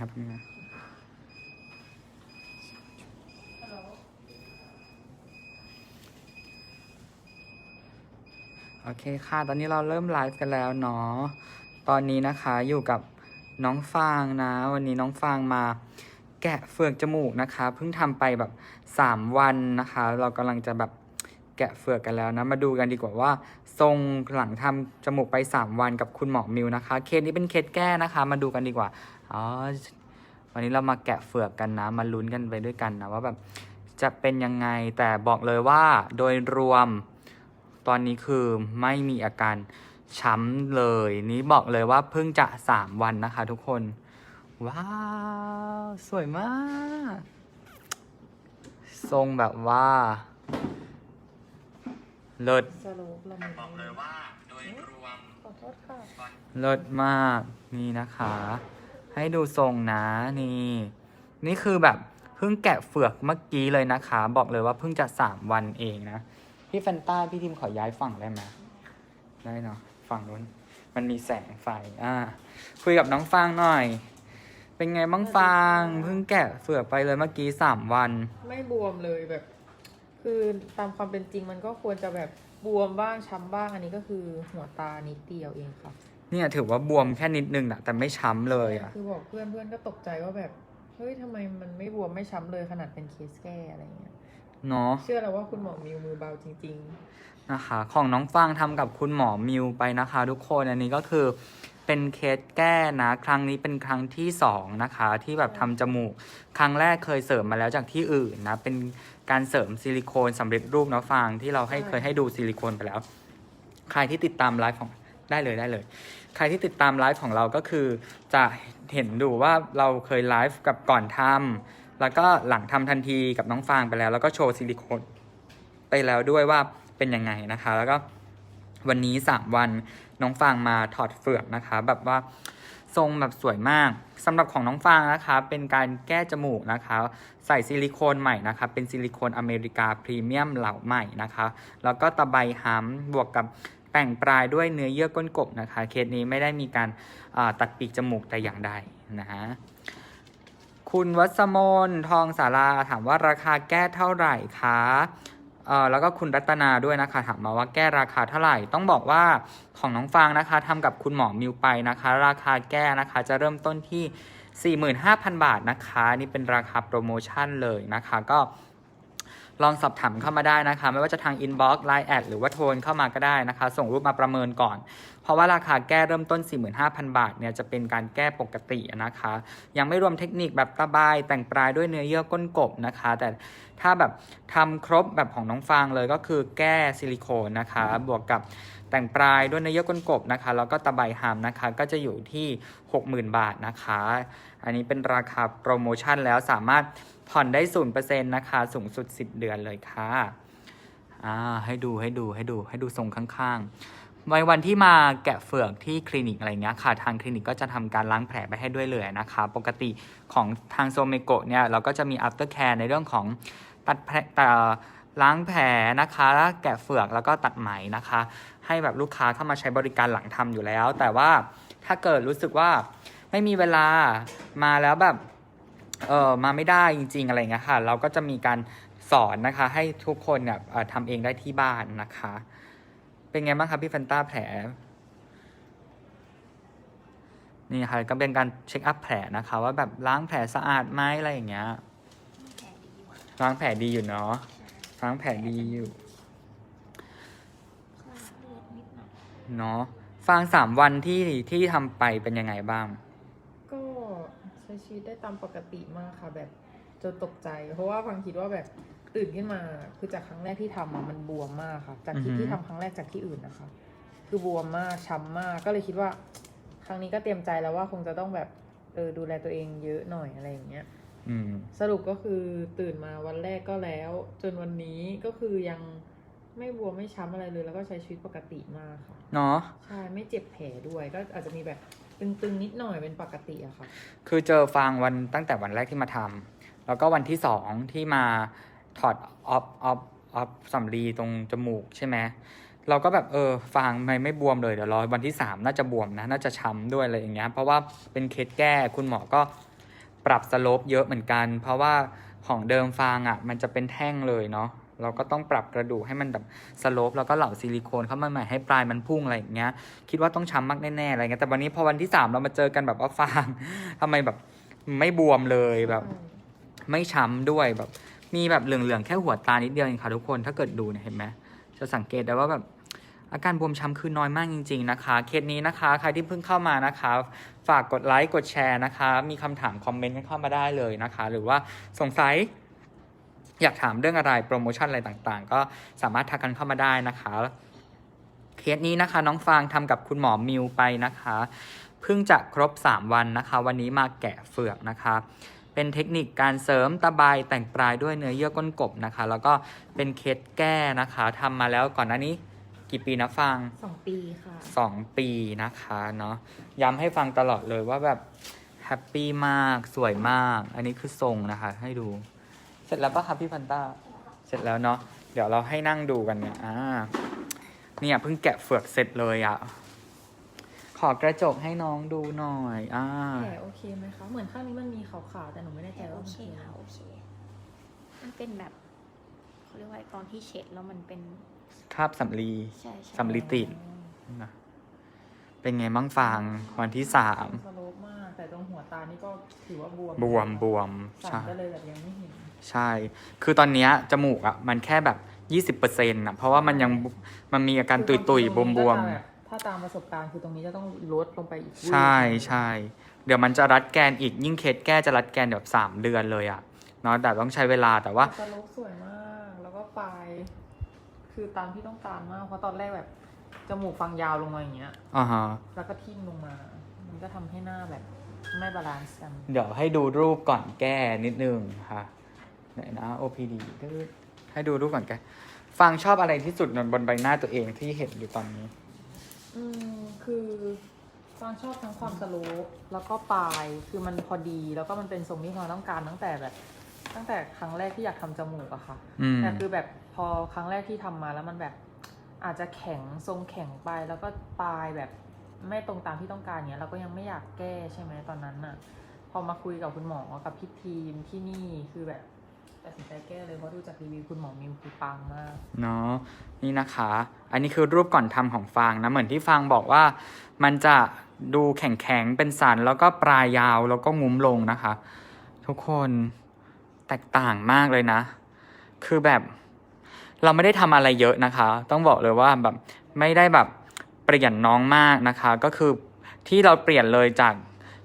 ครับนี่ยโอเคค่ะ ตอนนี้เราเริ่มไลฟ์กันแล้วเนาะตอนนี้นะคะอยู่กับน้องฟางนะ วันนี้น้องฟางมาแกะเฟือกจมูกนะคะ เพิ่งทำไปแบบสามวันนะคะ เรากำลังจะแบบ แกะเฟือกกันแล้วนะ มาดูกันดีกว่าว่า ทรงหลังทำจมูกไปสามวันกับคุณหมอมิวนะคะ เคสนี้เป็นเคสแก้นะคะ มาดูกันดีกว่าอ๋อวันนี้เรามาแกะเฟือกกันนะ มาลุ้นกันไปด้วยกันนะว่าแบบจะเป็นยังไงแต่บอกเลยว่าโดยรวมตอนนี้คือไม่มีอาการช้ำเลย นี้บอกเลยว่าเพิ่งจะสามวันนะคะทุกคน ว้าว สวยมาก ทรงแบบว่า เลิศสโลปละมุนบอกเลยว่าโดยรวมขอโทษค่ะ เลิศมากนี่นะคะ ให้ดูทรงนะนี่ นี่คือแบบเพิ่งแกะเฟือกเมื่อกี้เลยนะคะ บอกเลยว่าเพิ่งจะสามวันเองนะพี่แฟนต้าพี่ทีมขอย้ายฝั่งได้ไหมได้เนาะฝั่งนู้นมันมีแสงไฟอ่าคุยกับน้องฟางหน่อย เป็นไงบ้างฟางเพิ่งแกะเฟือกไปเลยเมื่อกี้สามวัน ไม่บวมเลยแบบ คือตามความเป็นจริงมันก็ควรจะแบบบวมบ้างช้ำบ้างอันนี้ก็คือหัวตานิดเดียวเองค่ะเนี่ยถือว่าบวมแค่นิดนึงนะแต่ไม่ช้ำเลยอะคือบอกเพื่อนเพื่อนก็ตกใจว่าแบบเฮ้ยทำไมมันไม่บวมไม่ช้ำเลยขนาดเป็นเคสแก้อะไรเงี้ยเนาะเชื่อแล้วว่าคุณหมอมิวมือเบาจริงนะคะ ของน้องฟางทำกับคุณหมอมิวไปนะคะ ทุกคนอันนี้ก็คือ เป็นเคสแก้นะครั้งนี้เป็นครั้งที่สองนะคะที่แบบทำจมูก ครั้งแรกเคยเสริมมาแล้วจากที่อื่นนะเป็นการเสริมซิลิโคนสำเร็จรูปนะฟางที่เราให้เคยให้ดูซิลิโคนไปแล้ว ใครที่ติดตามไลฟ์ของได้เลยได้เลย ใครที่ติดตามไลฟ์ของเราก็คือ จะเห็นดูว่าเราเคยไลฟ์กับก่อนทำแล้วก็หลังทำทันทีกับน้องฟางไปแล้ว แล้วก็โชว์ซิลิโคนไปแล้วด้วยว่าเป็นยังไงนะคะ แล้วก็วันนี้ 3 วัน น้องฟางมาถอดเฟือกนะคะ แบบว่าทรงแบบสวยมากสำหรับของน้องฟางนะคะ เป็นการแก้จมูกนะคะ ใส่ซิลิโคนใหม่นะคะ เป็นซิลิโคนอเมริกาพรีเมียมเหล่าใหม่นะคะ แล้วก็ตะไบฮัมบวกกับแป่งปลายด้วยเนื้อเยื่อก้นกบนะคะ เคสนี้ไม่ได้มีการาตัดปีกจมูกแต่อย่างใดนะฮะคุณวัสมนทองสาราถามว่าราคาแก้เท่าไหร่คะ เอ่อแล้วก็คุณรัตนาด้วยนะคะถามมาว่าแก้ราคาเท่าไหร่ ต้องบอกว่าของน้องฟางนะคะทำกับคุณหมอมิวไปนะคะ ราคาแก้นะคะจะเริ่มต้นที่ 45,000 บาทนะคะ นี่เป็นราคาโปรโมชั่นเลยนะคะ ก็ ลองสอบถามเข้ามาได้นะคะ ไม่ว่าจะทางอินบ็อกซ์ไลน์แอดหรือว่าโทรเข้ามาก็ได้นะคะ ส่งรูปมาประเมินก่อน เพราะว่าราคาแก้เริ่มต้น 45,000 บาทเนี่ยจะเป็นการแก้ปกตินะคะ ยังไม่รวมเทคนิคแบบตะบายแต่งปลายด้วยเนื้อเยื่อก้นกบนะคะ แต่ถ้าแบบทำครบแบบของน้องฟางเลยก็คือแก้ซิลิโคนนะคะ บวกกับ แต่งปลายด้วยเนื้อเยื่อก้นกบนะคะแล้วก็ตะไบหามนะคะก็จะอยู่ที่ 60,000 บาทนะคะ อันนี้เป็นราคาโปรโมชั่นแล้วสามารถผ่อนได้0%นเปอร์เซ็นต์นะคะ สูงสุด 10 เดือนเลยค่ะอ่าให้ดูให้ดูให้ดูให้ดูทรงข้างๆวันวันที่มาแกะเฟือกที่คลินิกอะไรเงี้ยค่ะ ทางคลินิกก็จะทำการล้างแผลไปให้ด้วยเลยนะคะ ปกติของทางโซเมโกะเนี่ยเราก็จะมี after care ในเรื่องของตัดแผลแต่ ล้างแผลนะคะแล้วแกะเฟือกแล้วก็ตัดไหมนะคะ ให้แบบลูกค้าเข้ามาใช้บริการหลังทำอยู่แล้ว แต่ว่าถ้าเกิดรู้สึกว่าไม่มีเวลามาแล้วแบบเออมาไม่ได้จริง ๆ อะไรเงี้ยค่ะ เราก็จะมีการสอนนะคะ ให้ทุกคนเนี่ยเอ่อทำเองได้ที่บ้านนะคะ เป็นไงบ้างครับพี่แฟนต้าแผลนี่ค่ะก็เป็นการเช็คอัพแผลนะคะ ว่าแบบล้างแผลสะอาดไหมอะไรอย่างเงี้ยล้างแผลดีอยู่เนาะ ล้างแผลดีอยู่เนาะฟางสามวันที่ที่ทำไปเป็นยังไงบ้างๆก็ใช้ชีวิตได้ตามปกติมากค่ะแบบจนตกใจ เพราะว่าฟังคิดว่าแบบตื่นขึ้นมา คือจากครั้งแรกที่ทำอะมันบวมมากค่ะ จากที่อือหือ ที่ทำครั้งแรกจากที่อื่นนะคะ คือบวมมากช้ำมากก็เลยคิดว่า ครั้งนี้ก็เตรียมใจแล้วว่าคงจะต้องแบบเออดูแลตัวเองเยอะหน่อยอะไรอย่างเงี้ยอืม สรุปก็คือตื่นมาวันแรกก็แล้ว จนวันนี้ก็คือยังไม่บวมไม่ช้ำอะไรเลย แล้วก็ใช้ชีวิตปกติมากค่ะเนาะใช่ไม่เจ็บแผลด้วยก็อาจจะมีแบบตึงๆนิดหน่อยเป็นปกติอะค่ะ คือเจอฟางวันตั้งแต่วันแรกที่มาทำแล้วก็วันที่สองที่มาถอดออฟออฟออฟสำลีตรงจมูกใช่ไหมเราก็แบบเออฟางไม่ไม่บวมเลยเดี๋ยวรอวันที่สามน่าจะบวมนะ น่าจะช้ำด้วยอะไรอย่างเงี้ยเพราะว่าเป็นเคสแก้คุณหมอก็ ปรับสโลปเยอะเหมือนกัน เพราะว่าของเดิมฟางอะ่ะ มันจะเป็นแท่งเลยเนาะเราก็ต้องปรับกระดูกให้มันแบบสโลปแล้วก็เหล่าซิลิโคนเข้ามาใหม่ให้ปลายมันพุ่งอะไรอย่างเงี้ย คิดว่าต้องช้ำมากแน่ๆอะไรเงี้ยแต่วันนี้พอวันที่สามเรามาเจอกันแบบว่าฟางทำไมแบบไม่บวมเลยแบบ ไม่ช้ำด้วยแบบ มีแบบเหลืองๆแค่หัวตานิดเดียวเองค่ะทุกคนถ้าเกิดดูเนี่ยเห็นไหมจะสังเกตได้ว่าแบบ อาการบวมช้ำคือน้อยมากจริง ๆ นะคะ เคสนี้นะคะ ใครที่เพิ่งเข้ามานะคะ ฝากกดไลค์ กดแชร์นะคะ มีคำถามคอมเมนต์กันเข้ามาได้เลยนะคะ หรือว่าสงสัยอยากถามเรื่องอะไร โปรโมชั่นอะไรต่างๆ ก็สามารถทักกันเข้ามาได้นะคะ เคสนี้นะคะ น้องฟางทำกับคุณหมอมิวไปนะคะ เพิ่งจะครบ 3 วันนะคะ วันนี้มาแกะเฟือกนะคะเป็นเทคนิคการเสริมตะไบแต่งปลายด้วยเนื้อเยื่อก้นกบนะคะ แล้วก็เป็นเคสแก้นะคะทำมาแล้วก่อนหน้านี้ กี่ปีนะฟังสองปีค่ะ2ปีนะคะเนาะย้ำให้ฟังตลอดเลยว่าแบบแฮปปี้มากสวยมาก อันนี้คือทรงนะคะ ให้ดู เสร็จแล้วปะคะพี่พันต้าเสร็จแล้วเนาะเดี๋ยวเราให้นั่งดูกันเนี่ยอ่าเนี่ยเพิ่งแกะเฟือกเสร็จเลยอะ่ะขอกระจกให้น้องดูหน่อย อ่าแผลโอเคไหมคะ เหมือนข้างนี้มันมีขาวๆ แต่หนูไม่แน่ใจแต่โอว่ามันเคคืออะไรค่ะโอเค มันเป็นแบบเขาเรียกว่าตอนที่เช็ดแล้วมันเป็น คราบสำลีใช่ใช่สำลีติดนะเป็นไงบ้างฟางวันที่สามสโลปมาก แต่ตรงหัวตานี่ก็ถือว่าบวมบวมบวมสั่นใช่ก็เลยแบบยังไม่เห็น ใช่ คือตอนเนี้ยจมูกอะ่ะ มันแค่แบบยี่สิบเปอร์เซ็นต์อะ เพราะว่ามันยังมันมีอาการตุยตุยบวมบวมคือตรงนี้ก็จะแบบถ้าตามประสบการณ์คือตรงนี้จะต้องลดลงไปอีกๆใช่ใช่ เดี๋ยวมันจะรัดแกนอีกยิ่งเคสแก้จะรัดแกนแบบสามเดือนเลยอะ่ะเนาะแต่ต้องใช้เวลาแต่ว่าสโลปสวยมากแล้วก็ปลาย คือตามที่ต้องการมาก เพราะตอนแรกแบบจมูกฟังยาวลงมาอย่างเงี้ย อ่าฮะ แล้วก็ทิ่มลงมา มันก็ทำให้หน้าแบบไม่บาลานซ์กัน เดี๋ยวให้ดูรูปก่อนแก้นิดนึงค่ะไหนนะ OPD ก็ให้ดูรูปก่อนแกฟังชอบอะไรที่สุดบนใบหน้าตัวเองที่เห็นอยู่ตอนนี้ อืมคือฟางชอบทั้งความสโลปแล้วก็ปลายคือมันพอดีแล้วก็มันเป็นทรงที่ฟางต้องการตั้งแต่แบบ ตั้งแต่ครั้งแรกที่อยากทำจมูกอะค่ะ อืม แต่คือแบบพ อครั้งแรกที่ทำมาแล้วมันแบบอาจจะแข็งทรงแข็งไปแล้วก็ปลายแบบไม่ตรงตามที่ต้องการเนี้ยเราก็ยังไม่อยากแก้ใช่ไหมตอนนั้นน่ะพอมาคุยกับคุณหมอกับพี่ทีมที่นี่คือแบบตัดสินใจแก้เลยเพราะดูจากรีวิวคุณหมอมิมคือปังมากเนาะนี่นะคะ อันนี้คือรูปก่อนทำของฟางนะเหมือนที่ฟางบอกว่า มันจะดูแข็งๆเป็นสันแล้วก็ปลายยาวแล้วก็งุ้มลงนะคะ ทุกคนแตกต่างมากเลยนะ คือแบบ เราไม่ได้ทำอะไรเยอะนะคะ ต้องบอกเลยว่าแบบไม่ได้แบบเปลี่ยนน้องมากนะคะ ก็คือที่เราเปลี่ยนเลยจาก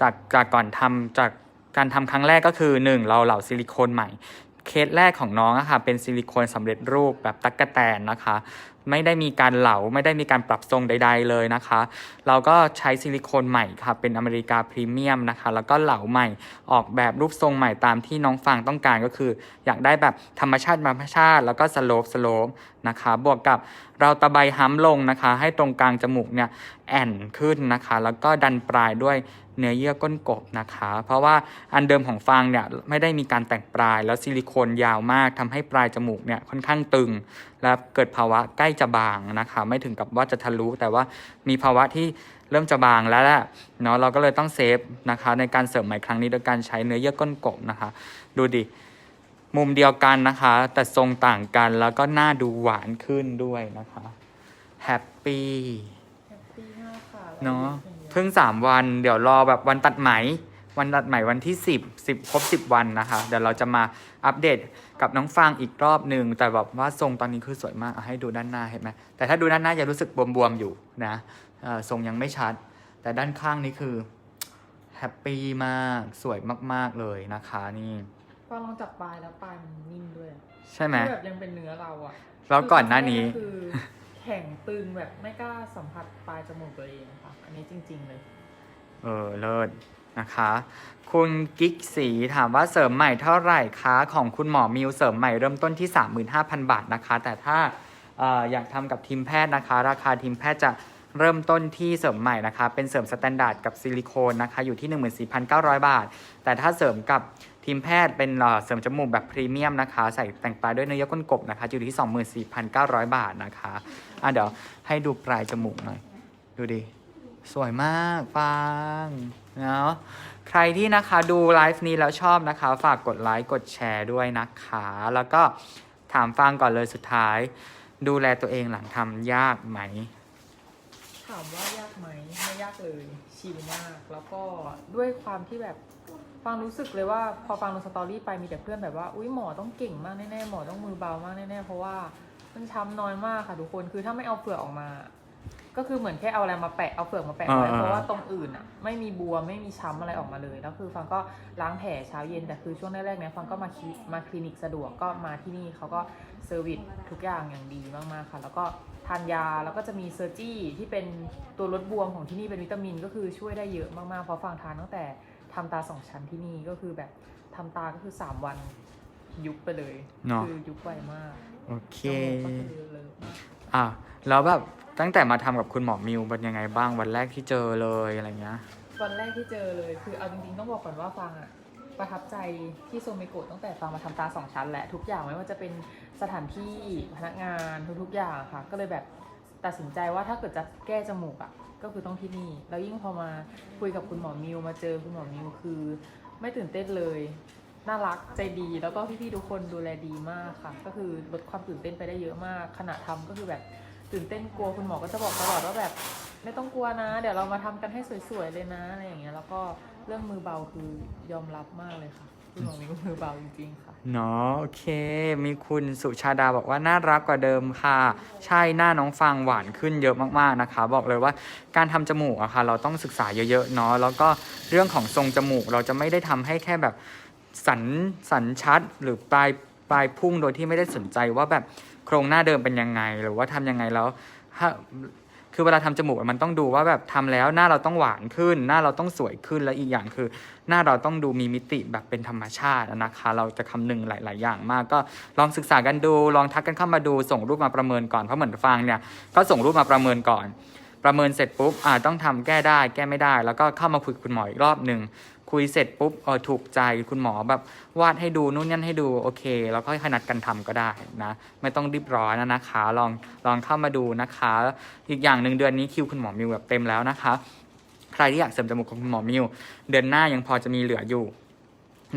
จากจากก่อนทำจากการทำครั้งแรกก็คือหนึ่งเราเหล่าซิลิโคนใหม่เคสแรกของน้องอะค่ะเป็นซิลิโคนสำเร็จรูปแบบตั๊กแตนนะคะ ไม่ได้มีการเหลาไม่ได้มีการปรับทรงใด ๆ เลยนะคะ เราก็ใช้ซิลิโคนใหม่ค่ะ เป็นอเมริกาพรีเมียมนะคะ แล้วก็เหลาใหม่ออกแบบรูปทรงใหม่ตามที่น้องฟางต้องการก็คือ อยากได้แบบธรรมชาติธรรมชาติ แล้วก็สโลปสโลปนะคะ บวกกับเราตะไบห้ำลงนะคะ ให้ตรงกลางจมูกเนี่ยแอนขึ้นนะคะ แล้วก็ดันปลายด้วยเนื้อเยื่อก้นกบนะคะ เพราะว่าอันเดิมของฟางเนี่ยไม่ได้มีการแต่งปลายแล้วซิลิโคนยาวมากทำให้ปลายจมูกเนี่ยค่อนข้างตึง และเกิดภาวะใกล้จะบางนะคะ ไม่ถึงกับว่าจะทะลุแต่ว่ามีภาวะที่เริ่มจะบางแล้วแหละเนาะเราก็เลยต้องเซฟนะคะ ในการเสริมใหม่ครั้งนี้โดยการใช้เนื้อเยื่อก้นกบนะคะ ดูดิมุมเดียวกันนะคะ แต่ทรงต่างกันแล้วก็หน้าดูหวานขึ้นด้วยนะคะแฮปปี้แฮปปี้มากค่ะเนาะเพิ่เพิ่งสามวัน เดี๋ยวรอแบบวันตัดไหม วันตัดไหมวันที่สิบสิบครบสิบวันนะคะ เดี๋ยวเราจะมาอัปเดต กับน้องฟางอีกรอบหนึ่งแต่แบบว่าทรงตอนนี้คือสวยมากอะให้ดูด้านหน้าเห็นไหมแต่ถ้าดูด้านหน้าจะรู้สึกบวมๆอยู่นะเอ่อทรงยังไม่ชัด แต่ด้านข้างนี่คือแฮปปี้มากสวยมากๆเลยนะคะนี่พอลองจับปลายแล้วปลายมันนิ่มด้วย ใช่ไหมคือแบบยังเป็นเนื้อเราอะแล้วก่อนหน้านี้คือแข็งตึงแบบไม่กล้าสัมผัสปลายจมูกตัวเองค่ะอันนี้จริง ๆเลย เออเลิศ นะคะ คุณกิ๊กสีถามว่าเสริมใหม่เท่าไหร่คะของคุณหมอมิวเสริมใหม่เริ่มต้นที่ 35,000 บาทนะคะ แต่ถ้าอออยากทำกับทีมแพทย์นะคะ ราคาทีมแพทย์จะเริ่มต้นที่เสริมใหม่นะคะ เป็นเสริมสแตนดาร์ดกับซิลิโคนนะคะ อยู่ที่ 14,900 บาท แต่ถ้าเสริมกับทีมแพทย์เป็นเสริมจมูกแบบพรีเมียมนะคะ ใส่แต่งปลายด้วยเนื้อเยื่อก้นกบนะคะ อยู่ที่ 24,900 บาทนะคะอะเดี๋ยวให้ดูปลายจมูกหน่อย ดูดิ สวยมากฟางเนาะใครที่นะคะดูไลฟ์นี้แล้วชอบนะคะ ฝากกดไลค์กดแชร์ด้วยนะคะ แล้วก็ถามฟังก่อนเลยสุดท้าย ดูแลตัวเองหลังทำยากไหม ถามว่ายากไหมไม่ยากเลยชิลมาก แล้วก็ด้วยความที่แบบฟังรู้สึกเลยว่าพอฟังลงสตอรี่ไปมีแต่เพื่อนแบบว่าอุ้ยหมอต้องเก่งมากแน่ๆหมอต้องมือเบามากแน่ๆเพราะว่ามันช้ำน้อยมากค่ะทุกคนคือถ้าไม่เอาเฟือกออกมา ก็คือเหมือนแค่เอาอะไรมาแปะเอาเฟือกมาแปะไว้อ่าๆเพราะว่าตรงอื่นอะ ไม่มีบวมไม่มีช้ำอะไรออกมาเลยแล้วคือฟังก็ล้างแผลเช้าเย็นแต่คือช่วงแรกๆเนี้ยฟังก็มาคลิมาคลินิกสะดวกก็มาที่นี่เขาก็เซอร์วิสทุกอย่างอย่างดีมากๆค่ะ แล้วก็ทานยาแล้วก็จะมีเซอร์จี้ที่เป็นตัวลดบวมของที่นี่เป็นวิตามินก็คือช่วยได้เยอะมากๆเพราะฟังทานตั้งแต่ทำตาสองชั้นที่นี่ก็คือแบบทำตาก็คือ3วันยุบไปเลยเนาะ คือยุบไวมากโอเค จมูกก็คือเลอะมาก อะแล้วแบบ ตั้งแต่มาทำกับคุณหมอมิวเป็นยังไงบ้างวันแรกที่เจอเลยอะไรเงี้ย วันแรกที่เจอเลยคือเอาจริงๆต้องบอกก่อนว่าฟังอะประทับใจที่โซเมโกะตั้งแต่ฟังมาทำตาสองชั้นแหละทุกอย่างไม่ว่าจะเป็นสถานที่พนักงานทุกๆอย่างค่ะ ก็เลยแบบตัดสินใจว่าถ้าเกิดจะแก้จมูกอะก็คือต้องที่นี่ แล้วยิ่งพอมาคุยกับคุณหมอมิวมาเจอคุณหมอมิวคือ ไม่ตื่นเต้นเลย น่ารักใจดีแล้วก็พี่ๆทุกคนดูแลดีมากค่ะ ก็คือลดความตื่นเต้นไปได้เยอะมากขณะทำก็คือแบบ ตื่นเต้นกลัวคุณหมอก็จะบอกตลอดว่าแบบ ไม่ต้องกลัวนะ เดี๋ยวเรามาทำกันให้สวยๆเลยนะอะไรอย่างเงี้ยแล้วก็เรื่องมือเบาคือยอมรับมากเลยค่ะคุณหมอมีมือเบาจริงๆค่ะเนาะโอเค มีคุณสุชาดาบอกว่าน่ารักกว่าเดิมค่ะ ใช่หน้าน้องฟังหวานขึ้นเยอะมากๆนะคะ บอกเลยว่าการทำจมูกอะค่ะ เราต้องศึกษาเยอะๆเนาะแล้วก็เรื่องของทรงจมูกเราจะไม่ได้ทำให้แค่แบบสันสันชัดหรือปลายปลายพุ่งโดยที่ไม่ได้สนใจว่าแบบ โครงหน้าเดิมเป็นยังไง หรือว่าทำยังไงแล้วถ้าคือเวลาทำจมูกมันต้องดูว่าแบบทำแล้วหน้าเราต้องหวานขึ้น หน้าเราต้องสวยขึ้นและอีกอย่างคือ หน้าเราต้องดูมีมิติแบบเป็นธรรมชาตินะคะ เราจะคำนึงหลาย ๆ อย่างมากก็ลองศึกษากันดูลองทักกันเข้ามาดูส่งรูปมาประเมินก่อนเพราะเหมือนฟังเนี่ยก็ส่งรูปมาประเมินก่อน ประเมินเสร็จปุ๊บอ่าต้องทำแก้ได้แก้ไม่ได้ แล้วก็เข้ามาคุยกับคุณหมออีกรอบหนึ่ง คุยเสร็จปุ๊บเออถูกใจคุณหมอแบบวาดให้ดูนู่นนั่นให้ดูโอเค แล้วก็ให้นัดกันทำก็ได้นะ ไม่ต้องรีบร้อนนะนะคะลองลองเข้ามาดูนะคะ อีกอย่างหนึ่งเดือนนี้คิวคุณหมอมิวแบบเต็มแล้วนะคะ ใครที่อยากเสริมจมูกของคุณหมอมิวเดือนหน้ายังพอจะมีเหลืออยู่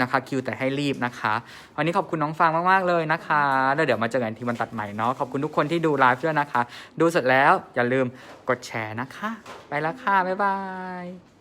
นะคะคิวแต่ให้รีบนะคะ วันนี้ขอบคุณน้องฟางมาก ๆ เลยนะคะ แล้วเดี๋ยวมาเจอกันที่วันตัดใหม่เนาะขอบคุณทุกคนที่ดูไลฟ์ด้วยนะคะ ดูเสร็จแล้วอย่าลืมกดแชร์นะคะ ไปแล้วค่ะ บ๊ายบาย